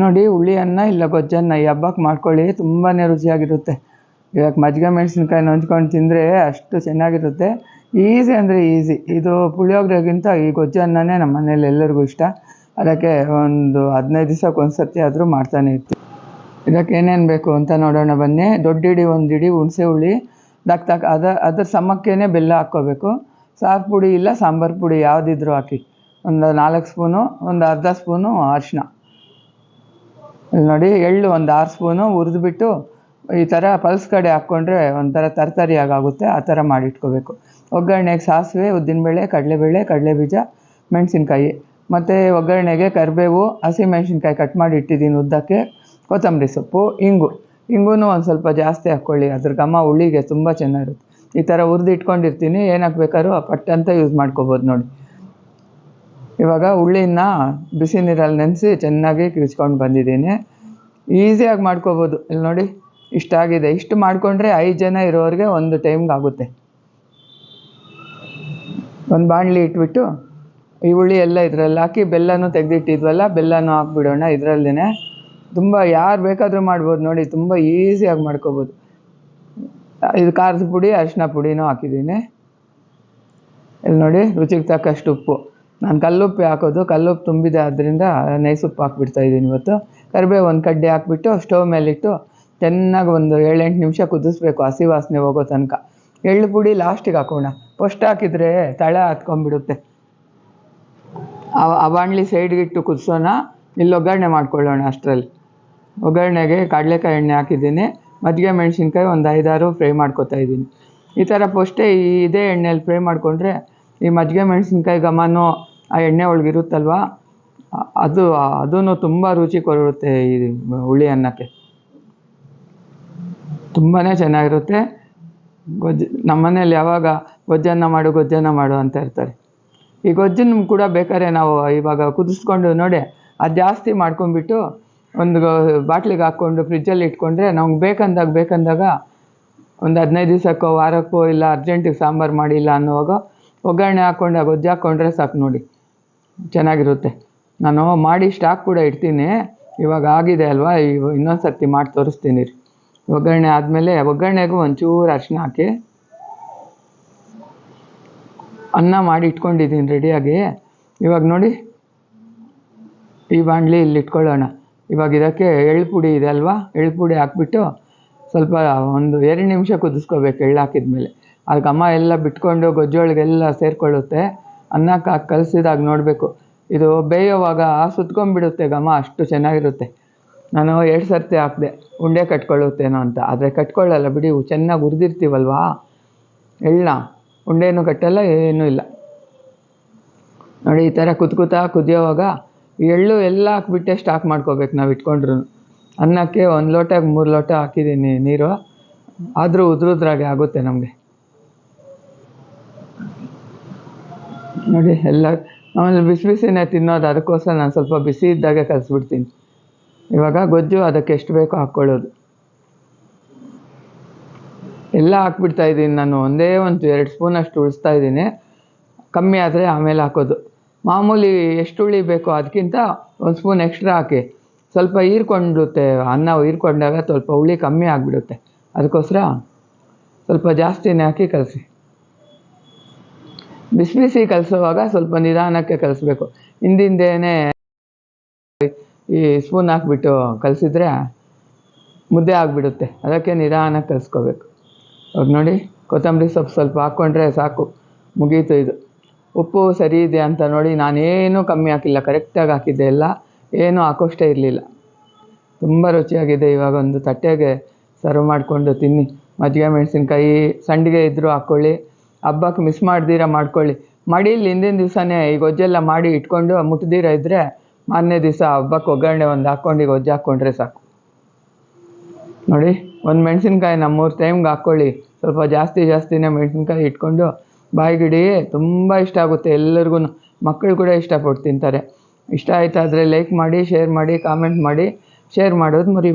ನೋಡಿ, ಹುಳಿ ಅನ್ನ ಇಲ್ಲ ಗೊಜ್ಜನ್ನ ಈ ಹಬ್ಬಕ್ಕೆ ಮಾಡ್ಕೊಳ್ಳಿ ತುಂಬಾ ರುಚಿಯಾಗಿರುತ್ತೆ. ಇವಾಗ ಮಜ್ಜಿಗೆ ಮೆಣಸಿನ್ಕಾಯಿ ನಂಚ್ಕೊಂಡು ತಿಂದರೆ ಅಷ್ಟು ಚೆನ್ನಾಗಿರುತ್ತೆ. ಈಸಿ ಅಂದರೆ ಈಸಿ ಇದು ಪುಳಿಯೋಗರೆಗಿಂತ ಈ ಗೊಜ್ಜು ಅನ್ನನೇ ನಮ್ಮ ಮನೇಲಿ ಎಲ್ಲರಿಗೂ ಇಷ್ಟ. ಅದಕ್ಕೆ ಒಂದು ಹದಿನೈದು ದಿವಸಕ್ಕೆ ಒಂದು ಸರ್ತಿ ಆದರೂ ಮಾಡ್ತಾನೆ ಇರ್ತೀವಿ ಇದಕ್ಕೆ ಏನೇನು ಬೇಕು ಅಂತ ನೋಡೋಣ ಬನ್ನಿ. ದೊಡ್ಡ ಇಡಿ, ಒಂದು ಇಡಿ, ಹುಣಸೆ ಹುಳಿ ದಕ್ ತಕ್ಕ ಅದ ಅದ್ರ ಸಮಕ್ಕೇ ಬೆಲ್ಲ ಹಾಕ್ಕೋಬೇಕು. ಸಾರು ಪುಡಿ ಇಲ್ಲ ಸಾಂಬಾರು ಪುಡಿ ಯಾವುದಿದ್ರೂ ಹಾಕಿ. ಒಂದು ನಾಲ್ಕು ಸ್ಪೂನು, ಒಂದು ಅರ್ಧ ಸ್ಪೂನು ಅರಿಶಿನ ಇಲ್ಲಿ ನೋಡಿ ಎಳ್ಳು ಒಂದು ಆರು ಸ್ಪೂನು ಹುರಿದ್ಬಿಟ್ಟು ಈ ಥರ ಪಲ್ಸ್ ಕಡೆ ಹಾಕ್ಕೊಂಡ್ರೆ ಒಂಥರ ತರತರಿಯಾಗಿ ಆಗುತ್ತೆ ಆ ಥರ ಮಾಡಿಟ್ಕೋಬೇಕು. ಒಗ್ಗರಣೆಗೆ ಸಾಸಿವೆ, ಉದ್ದಿನಬೇಳೆ, ಕಡಲೆಬೇಳೆ ಕಡಲೆ ಬೀಜ ಮೆಣಸಿನ್ಕಾಯಿ. ಮತ್ತು ಒಗ್ಗರಣೆಗೆ ಕರಿಬೇವು ಹಸಿಮೆಣ್ಸಿನ್ಕಾಯಿ ಕಟ್ ಮಾಡಿ ಇಟ್ಟಿದ್ದೀನಿ ಉದ್ದಕ್ಕೆ. ಕೊತ್ತಂಬರಿ ಸೊಪ್ಪು, ಇಂಗು. ಇಂಗೂ ಒಂದು ಸ್ವಲ್ಪ ಜಾಸ್ತಿ ಹಾಕ್ಕೊಳ್ಳಿ, ಅದ್ರ ಘಮ ಹುಳಿಗೆ ತುಂಬ ಚೆನ್ನಾಗಿರುತ್ತೆ. ಈ ಥರ ಹುರಿದು ಇಟ್ಕೊಂಡಿರ್ತೀನಿ ಏನು ಆ ಪಟ್ ಅಂತ ಯೂಸ್ ಮಾಡ್ಕೋಬೋದು ನೋಡಿ. ಇವಾಗ ಹುಳಿನ ಬಿಸಿ ನೀರಲ್ಲಿ ನೆನೆಸಿ ಚೆನ್ನಾಗಿ ಕಿರಿಸ್ಕೊಂಡು ಬಂದಿದ್ದೀನಿ. ಈಸಿಯಾಗಿ ಮಾಡ್ಕೋಬೋದು. ಇಲ್ಲಿ ನೋಡಿ ಇಷ್ಟಾಗಿದೆ ಇಷ್ಟು ಮಾಡಿಕೊಂಡ್ರೆ ಐದು ಜನ ಇರೋರಿಗೆ ಒಂದು ಟೈಮ್ಗೆ ಆಗುತ್ತೆ. ಒಂದು ಬಾಣಲಿ ಇಟ್ಬಿಟ್ಟು ಈ ಹುಳಿ ಎಲ್ಲ ಇದರಲ್ಲಿ ಹಾಕಿ ಬೆಲ್ಲನೂ ತೆಗೆದಿಟ್ಟಿದ್ವಲ್ಲ, ಬೆಲ್ಲನೂ ಹಾಕ್ಬಿಡೋಣ ಇದರಲ್ಲೇ ತುಂಬ ಯಾರು ಬೇಕಾದರೂ ಮಾಡ್ಬೋದು ನೋಡಿ, ತುಂಬ ಈಸಿಯಾಗಿ ಮಾಡ್ಕೋಬೋದು. ಇದು ಖಾರದ ಪುಡಿ, ಅರಿಶಿನ ಪುಡಿನೂ ಹಾಕಿದ್ದೀನಿ. ಇಲ್ಲಿ ನೋಡಿ, ರುಚಿಗೆ ತಕ್ಕಷ್ಟು ಉಪ್ಪು. ನಾನು ಕಲ್ಲುಪ್ಪು ಹಾಕೋದು, ಕಲ್ಲುಪ್ಪು ತುಂಬಿದೆ ಆದ್ದರಿಂದ ನೈಸುಪ್ಪು ಹಾಕ್ಬಿಡ್ತಾ ಇದ್ದೀನಿ ಇವತ್ತು. ಕರಿಬೇವು ಒಂದು ಕಡ್ಡಿ ಹಾಕ್ಬಿಟ್ಟು ಸ್ಟವ್ ಮೇಲಿಟ್ಟು ಚೆನ್ನಾಗಿ ಒಂದು ಏಳೆಂಟು ನಿಮಿಷ ಕುದಿಸ್ಬೇಕು ಹಸಿ ವಾಸನೆ ಹೋಗೋ ತನಕ. ಎಳ್ಳು ಪುಡಿ ಲಾಸ್ಟಿಗೆ ಹಾಕೋಣ. ಫಸ್ಟ್ ಹಾಕಿದರೆ ತಳ ಹತ್ಕೊಂಡ್ಬಿಡುತ್ತೆ. ಆ ಬಾಣಲಿ ಸೈಡ್ಗಿಟ್ಟು ಕುದಿಸೋಣ. ಇಲ್ಲಿ ಒಗ್ಗರಣೆ ಮಾಡ್ಕೊಳ್ಳೋಣ ಅಷ್ಟರಲ್ಲಿ. ಒಗ್ಗರಣೆಗೆ ಕಡಲೆಕಾಯಿ ಎಣ್ಣೆ ಹಾಕಿದ್ದೀನಿ. ಮಜ್ಜಿಗೆ ಮೆಣಸಿನ್ಕಾಯಿ ಒಂದು ಐದಾರು ಫ್ರೈ ಮಾಡ್ಕೊತಾ ಇದ್ದೀನಿ ಈ ಥರ ಫಸ್ಟೇ ಇದೇ ಎಣ್ಣೆಯಲ್ಲಿ ಫ್ರೈ ಮಾಡಿಕೊಂಡ್ರೆ ಈ ಮಜ್ಜಿಗೆ ಮೆಣಸಿನ್ಕಾಯಿ ಘಮನೂ ಆ ಎಣ್ಣೆ ಒಳಗಿರುತ್ತಲ್ವ ಅದು ಅದೂ ತುಂಬ ರುಚಿ ಕೊಡುತ್ತೆ ಈ ಹುಳಿ ಅನ್ನಕ್ಕೆ. ತುಂಬಾ ಚೆನ್ನಾಗಿರುತ್ತೆ. ಗೊಜ್ಜು, ನಮ್ಮ ಮನೇಲಿ ಯಾವಾಗ ಗೊಜ್ಜನ್ನ ಮಾಡು ಗೊಜ್ಜನ್ನ ಮಾಡು ಅಂತ ಇರ್ತಾರೆ. ಈ ಗೊಜ್ಜನ್ನು ಕೂಡ ಬೇಕಾದ್ರೆ ನಾವು ಇವಾಗ ಕುದಿಸ್ಕೊಂಡು ನೋಡಿ, ಅದು ಜಾಸ್ತಿ ಮಾಡ್ಕೊಂಡ್ಬಿಟ್ಟು ಒಂದು ಬಾಟ್ಲಿಗೆ ಹಾಕ್ಕೊಂಡು ಫ್ರಿಜ್ಜಲ್ಲಿ ಇಟ್ಕೊಂಡ್ರೆ ನಮ್ಗೆ ಬೇಕಂದಾಗ ಬೇಕಂದಾಗ ಒಂದು ಹದಿನೈದು ದಿವಸಕ್ಕೋ, ವಾರಕ್ಕೋ ಇಲ್ಲ, ಅರ್ಜೆಂಟಿಗೆ ಸಾಂಬಾರು ಮಾಡಿಲ್ಲ ಅನ್ನುವಾಗ ಒಗ್ಗರಣೆ ಹಾಕ್ಕೊಂಡು ಗೊಜ್ಜು ಹಾಕ್ಕೊಂಡ್ರೆ ಸಾಕು ನೋಡಿ. ಚೆನ್ನಾಗಿರುತ್ತೆ. ನಾನು ಮಾಡಿ ಸ್ಟಾಕ್ ಕೂಡ ಇಡ್ತೀನಿ. ಇವಾಗ ಆಗಿದೆ ಅಲ್ವಾ? ಇವ ಇನ್ನೊಂದು ಸರ್ತಿ ಮಾಡಿ ತೋರಿಸ್ತೀನಿ ರೀ. ಒಗ್ಗರಣೆ ಆದಮೇಲೆ, ಒಗ್ಗರಣೆಗೂ ಒಂಚೂರು ಅರಿಶಿನ ಹಾಕಿ, ಅನ್ನ ಮಾಡಿ ಇಟ್ಕೊಂಡಿದ್ದೀನಿ ರೆಡಿಯಾಗಿ ಇವಾಗ ನೋಡಿ, ಈ ಬಾಣಲಿ ಇಲ್ಲಿ ಇಟ್ಕೊಳ್ಳೋಣ. ಇವಾಗ ಇದಕ್ಕೆ ಎಳ್ಳು ಪುಡಿ ಇದೆ ಅಲ್ವಾ? ಎಳ್ಳು ಪುಡಿ ಹಾಕ್ಬಿಟ್ಟು ಸ್ವಲ್ಪ ಒಂದು ಎರಡು ನಿಮಿಷ ಕುದಿಸ್ಕೋಬೇಕು ಎಳ್ಳು ಹಾಕಿದ್ಮೇಲೆ. ಅದು ಘಮ ಎಲ್ಲ ಬಿಟ್ಕೊಂಡು ಗೊಜ್ಜೊಳಗೆಲ್ಲ ಸೇರಿಕೊಳ್ಳುತ್ತೆ. ಅನ್ನಕ್ಕೆ ಹಾಕಿ ಕಲಸಿದಾಗ ನೋಡಬೇಕು. ಇದು ಬೇಯೋವಾಗ ಸುತ್ಕೊಂಡ್ಬಿಡುತ್ತೆ ಘಮ, ಅಷ್ಟು ಚೆನ್ನಾಗಿರುತ್ತೆ. ನಾನು ಎರಡು ಸರ್ತಿ ಹಾಕಿದೆ. ಉಂಡೆ ಕಟ್ಕೊಳ್ಳುತ್ತೇನೋ ಅಂತ. ಆದರೆ ಕಟ್ಕೊಳ್ಳಲ್ಲ ಬಿಡಿ ಚೆನ್ನಾಗಿ ಹುರಿದಿರ್ತೀವಲ್ವಾ ಎಳ್ಳ, ಉಂಡೆನೂ ಕಟ್ಟಲ್ಲ, ಏನೂ ಇಲ್ಲ. ನೋಡಿ, ಈ ಥರ ಕುತ್ಕುತ್ತಾ ಕುದಿಯೋವಾಗ ಎಳ್ಳು ಎಲ್ಲ ಹಾಕ್ಬಿಟ್ಟೆ ಸ್ಟಾಕ್ ಮಾಡ್ಕೋಬೇಕು ನಾವು ಇಟ್ಕೊಂಡ್ರು. ಅನ್ನಕ್ಕೆ ಒಂದು ಲೋಟಕ್ಕೆ ಮೂರು ಲೋಟ ಹಾಕಿದ್ದೀನಿ ನೀರು. ಆದರೂ ಉದ್ರುದ್ರಾಗೆ ಆಗುತ್ತೆ ನಮಗೆ. ನೋಡಿ ಎಲ್ಲ ಆಮೇಲೆ ಬಿಸಿ ಬಿಸಿನೇ ತಿನ್ನೋದು, ಅದಕ್ಕೋಸ್ಕರ ನಾನು ಸ್ವಲ್ಪ ಬಿಸಿ ಇದ್ದಾಗೆ ಕಲಿಸ್ಬಿಡ್ತೀನಿ. ಇವಾಗ ಗೊಜ್ಜು, ಅದಕ್ಕೆ ಎಷ್ಟು ಬೇಕೋ ಹಾಕ್ಕೊಳ್ಳೋದು. ಎಲ್ಲ ಹಾಕ್ಬಿಡ್ತಾ ಇದ್ದೀನಿ ನಾನು, ಒಂದೇ ಒಂದು ಎರಡು ಸ್ಪೂನ್ ಅಷ್ಟು ಉಳಿಸ್ತಾ ಇದ್ದೀನಿ. ಕಮ್ಮಿ ಆದರೆ ಆಮೇಲೆ ಹಾಕೋದು. ಮಾಮೂಲಿ ಎಷ್ಟು ಹುಳಿ ಬೇಕೋ ಅದಕ್ಕಿಂತ ಒಂದು ಸ್ಪೂನ್ ಎಕ್ಸ್ಟ್ರಾ ಹಾಕಿ. ಸ್ವಲ್ಪ ಹೀರ್ಕೊಂಡುತ್ತೆ, ಅನ್ನ ಹೀರ್ಕೊಂಡಾಗ ಸ್ವಲ್ಪ ಹುಳಿ ಕಮ್ಮಿ ಆಗಿಬಿಡುತ್ತೆ. ಅದಕ್ಕೋಸ್ಕರ ಸ್ವಲ್ಪ ಜಾಸ್ತಿನೇ ಹಾಕಿ ಕಲಸಿ. ಬಿಸಿ ಬಿಸಿ ಕಲಿಸುವಾಗ ಸ್ವಲ್ಪ ನಿಧಾನಕ್ಕೆ ಕಲಿಸ್ಬೇಕು. ಹಿಂದಿಂದೇನೆ ಈ ಸ್ಪೂನ್ ಹಾಕ್ಬಿಟ್ಟು ಕಲಸಿದ್ರೆ ಮುದ್ದೆ ಆಗಿಬಿಡುತ್ತೆ. ಅದಕ್ಕೆ ನಿಧಾನಕ್ಕೆ ಕಲಿಸ್ಕೋಬೇಕು. ಅವ್ರು ನೋಡಿ, ಕೊತ್ತಂಬರಿ ಸೊಪ್ಪು ಸ್ವಲ್ಪ ಹಾಕ್ಕೊಂಡ್ರೆ ಸಾಕು. ಮುಗೀತು ಇದು. ಉಪ್ಪು ಸರಿ ಇದೆ ಅಂತ ನೋಡಿ, ನಾನೇನೂ ಕಮ್ಮಿ ಹಾಕಿಲ್ಲ. ಕರೆಕ್ಟಾಗಿ ಹಾಕಿದ್ದೆ ಎಲ್ಲ. ಏನೂ ಹಾಕೋಷ್ಟೇ ಇರಲಿಲ್ಲ. ತುಂಬ ರುಚಿಯಾಗಿದೆ ಇವಾಗ ಒಂದು ತಟ್ಟೆಗೆ ಸರ್ವ್ ಮಾಡಿಕೊಂಡು ತಿನ್ನಿ. ಮಜ್ಜಿಗೆ ಮೆಣಸಿನ್ಕಾಯಿ, ಸಂಡಿಗೆ ಇದ್ದರೂ ಹಾಕ್ಕೊಳ್ಳಿ ಹಬ್ಬಕ್ಕೆ ಮಿಸ್ ಮಾಡ್ದಿರ ಮಾಡ್ಕೊಳ್ಳಿ. ಮಡೀಲಿ ಹಿಂದಿನ ದಿವಸನೇ ಈ ಗೊಜ್ಜೆಲ್ಲ ಮಾಡಿ ಇಟ್ಕೊಂಡು ಮುಟ್ದಿರ ಇದ್ದರೆ ಮಾರನೇ ದಿವಸ ಹಬ್ಬಕ್ಕೆ ಒಗ್ಗರಣೆ ಒಂದು ಹಾಕ್ಕೊಂಡು ಈ ಗೊಜ್ಜು ಹಾಕ್ಕೊಂಡ್ರೆ ಸಾಕು. ನೋಡಿ, ಒಂದು ಮೆಣಸಿನ್ಕಾಯಿ ನಮ್ಮೂರು ಟೈಮ್ಗೆ ಹಾಕ್ಕೊಳ್ಳಿ. ಸ್ವಲ್ಪ ಜಾಸ್ತಿ ಜಾಸ್ತಿನೇ ಮೆಣಸಿನ್ಕಾಯಿ ಇಟ್ಕೊಂಡು ಬಾಯಿಗಿಡಿ ತುಂಬ ಇಷ್ಟ ಆಗುತ್ತೆ ಎಲ್ಲರಿಗೂ ಮಕ್ಕಳು ಕೂಡ ಇಷ್ಟಪಟ್ಟು ತಿಂತಾರೆ. ಇಷ್ಟ ಆಯ್ತಾದರೆ ಲೈಕ್ ಮಾಡಿ ಶೇರ್ ಮಾಡಿ ಕಾಮೆಂಟ್ ಮಾಡಿ ಶೇರ್ ಮಾಡೋದು ಮರಿ